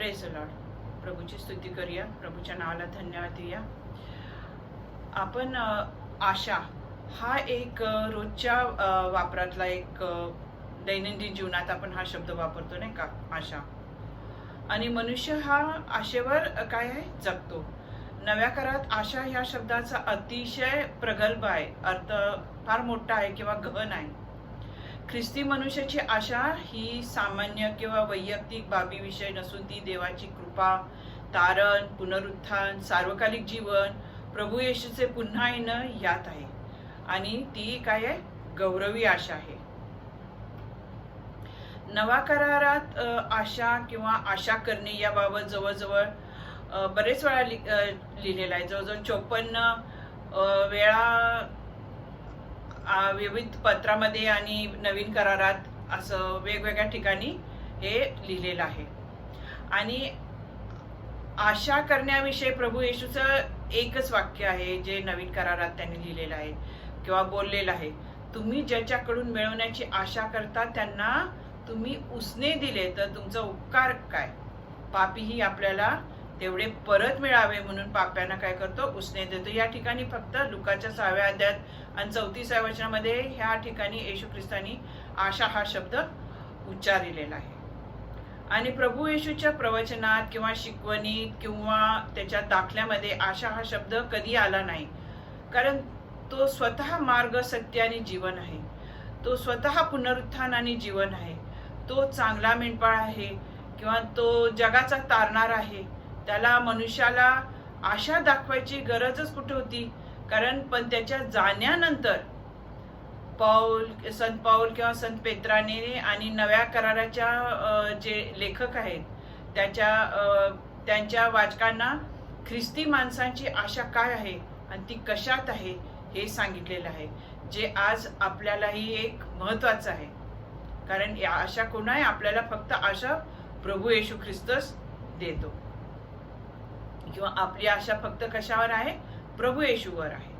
Praise Lord प्रभूची स्तुती करूया. प्रभूच्या नावाला धन्यवाद देऊया. आपण आशा हा एक रोजच्या वापरातला एक दैनंदिन जीवनात आपण हा शब्द वापरतो नाही का? आशा. आणि मनुष्य हा आशेवर काय आहे? जगतो. नव्या काळात आशा ह्या शब्दाचा अतिशय प्रगल्भ आहे. अर्थ फार मोठा आहे किंवा गहन आहे. ख्रिस्ती मनुष्याची आशा ही सामान्य किंवा वैयक्तिक बाबीविषयी नसून ती देवाची कृपा तारण पुनरुत्थान सार्वकालिक जीवन प्रभू येशूचे पुन्हा येणं यात आहे. आणि ती काय आहे? गौरवी आशा आहे. नवा करारात आशा किंवा आशा करणे याबाबत जवळजवळ बरेच वेळा लि- लिहिलेलं आहे. जवळजवळ चोपन्न वेळा विविध पत्रामध्ये आणि नवीन करारात असं वेगवेगळ्या ठिकाणी हे लिहिलेलं आहे. आणि आशा करण्याविषयी प्रभू येशूचं एकच वाक्य आहे जे नवीन करारात त्यांनी लिहिलेलं आहे किंवा बोललेलं आहे. तुम्ही ज्याच्याकडून मिळवण्याची आशा करता त्यांना तुम्ही उसने दिले तर तुमचा उपकार काय? पापीही आपल्याला तेवढे परत मिळावे म्हणून पाप्यांना काय करतो? उसने देतो. या ठिकाणी फक्त लुकाच्या सहाव्या अध्यात आणि चौतीसाव्या वचनामध्ये ह्या ठिकाणी येशू ख्रिस्तानी आशा हा शब्द उच्चारलेला आहे. आणि प्रभू येशूच्या प्रवचनात किंवा शिकवणीत किंवा त्याच्या दाखल्यामध्ये आशा हा शब्द कधी आला नाही. कारण तो स्वतः मार्ग सत्य आणि जीवन आहे. तो स्वतः पुनरुत्थान आणि जीवन आहे. तो चांगला मेंढपाळ आहे. किंवा तो जगाचा तारणार आहे. त्याला मनुष्याला आशा दाखवायची गरजच कुठे होती? कारण पण त्याच्या जाण्यानंतर पाऊल संत पाऊल किंवा संत पेत्राने आणि नव्या कराराच्या जे लेखक आहेत त्याच्या त्यांच्या वाचकांना ख्रिस्ती माणसांची आशा काय आहे आणि ती कशात आहे हे सांगितलेलं आहे जे आज आपल्यालाही एक महत्वाचं आहे. कारण या आशा कोण आहे आपल्याला फक्त आशा प्रभू येशू ख्रिस्तच देतो. किंवा आपली आशा फक्त कशावर आहे? प्रभू येशूवर आहे.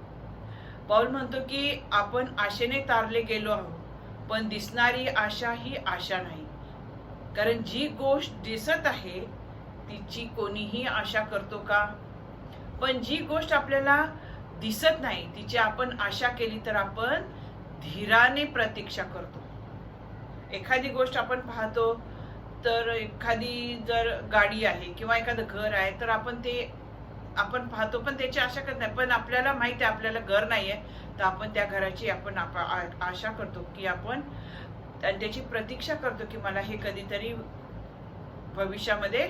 पाऊल म्हणतो की आपण आशेने तारले गेलो आहोत पण दिसणारी आशा ही आशा नाही. कारण जी गोष्ट दिसत आहे तिची कोणीही आशा करतो का? पण जी गोष्ट आपल्याला दिसत नाही तिची आपण आशा केली तर आपण धीराने प्रतीक्षा करतो. एखादी गोष्ट आपण पाहतो तर एखादी जर गाडी आहे किंवा एखादं घर आहे तर आपण ते आपण पाहतो पण त्याची आशा करत नाही. पण आपल्याला माहिती आहे आपल्याला घर नाही आहे तर आपण त्या घराची आपण आ- आशा करतो की आपण त्याची प्रतीक्षा करतो की मला हे कधीतरी भविष्यामध्ये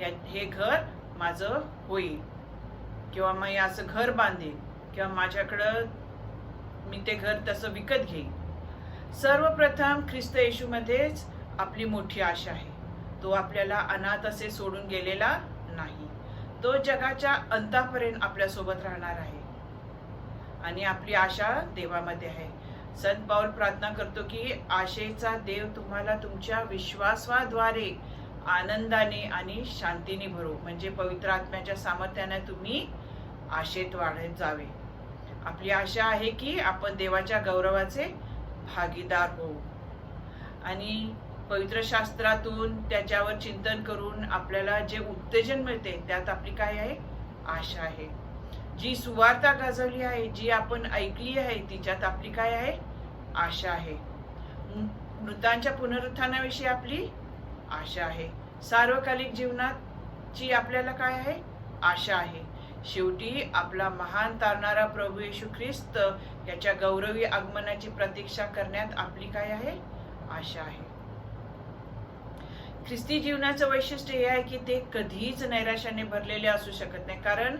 या- हे घर माझं होईल. किंवा मी असं घर बांधेन किंवा माझ्याकडं मी ते घर तसं विकत घेईन सर्वप्रथम ख्रिस्त येशूमध्येच आपली मोठी आशा आहे. तो आपल्याला अनाथ असे सोडून गेलेला नाही. तो जगाच्या अंतापर्यंत आपल्यासोबत राहणार आहे. आणि आपली आशा देवामध्ये आहे. संत पाऊल प्रार्थना करतो की आशेचा देव तुम्हाला तुमच्या विश्वासाद्वारे आनंदाने आणि शांतीने भरो. म्हणजे पवित्र आत्म्याच्या सामर्थ्याने तुम्ही आशेत वाढत जावे. आपली आशा आहे की आपण देवाच्या गौरवाचे भागीदार होऊ. आणि पवित्र शास्त्रातून त्याच्यावर चिंतन करून आपल्याला जे उत्तेजन मिळते त्यात आपली काय आहे? आशा आहे. जी सुवार्ता गाजवली आहे जी आपण ऐकली आहे तिच्यात आपली काय आहे? आशा आहे. मृतांच्या पुनरुत्थानाविषयी आपली आशा आहे. सार्वकालिक जीवनाची आपल्याला काय आहे? आशा आहे. शेवटी आपला महान तारणारा प्रभू येशू ख्रिस्त याच्या गौरवी आगमनाची प्रतीक्षा करण्यात आपली काय आहे? आशा आहे. ख्रिस्ती जीवनाचं वैशिष्ट्य हे आहे की ते कधीच नैराश्याने भरलेले असू शकत नाही. कारण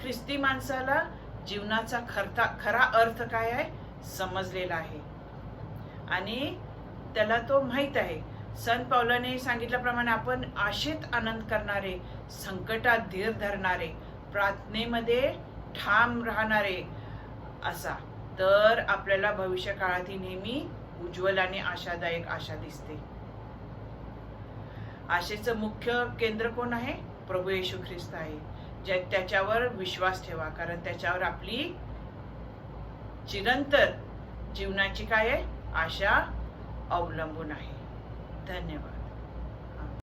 ख्रिस्ती माणसाला जीवनाचा खरता खरा अर्थ काय आहे? समजलेला आहे. आणि त्याला तो माहीत आहे. संत पावलाने सांगितल्याप्रमाणे आपण आशेत आनंद करणारे संकटात धीर धरणारे प्रार्थनेमध्ये ठाम राहणारे असा. तर आपल्याला भविष्यकाळात ही नेहमी उज्ज्वल आणि आशादायक आशा दिसते. आशेचं मुख्य केंद्र कोण आहे? प्रभू येशू ख्रिस्त आहे. ज्या त्याच्यावर विश्वास ठेवा. कारण त्याच्यावर आपली चिरंतर जीवनाची काय आहे? आशा अवलंबून आहे. धन्यवाद.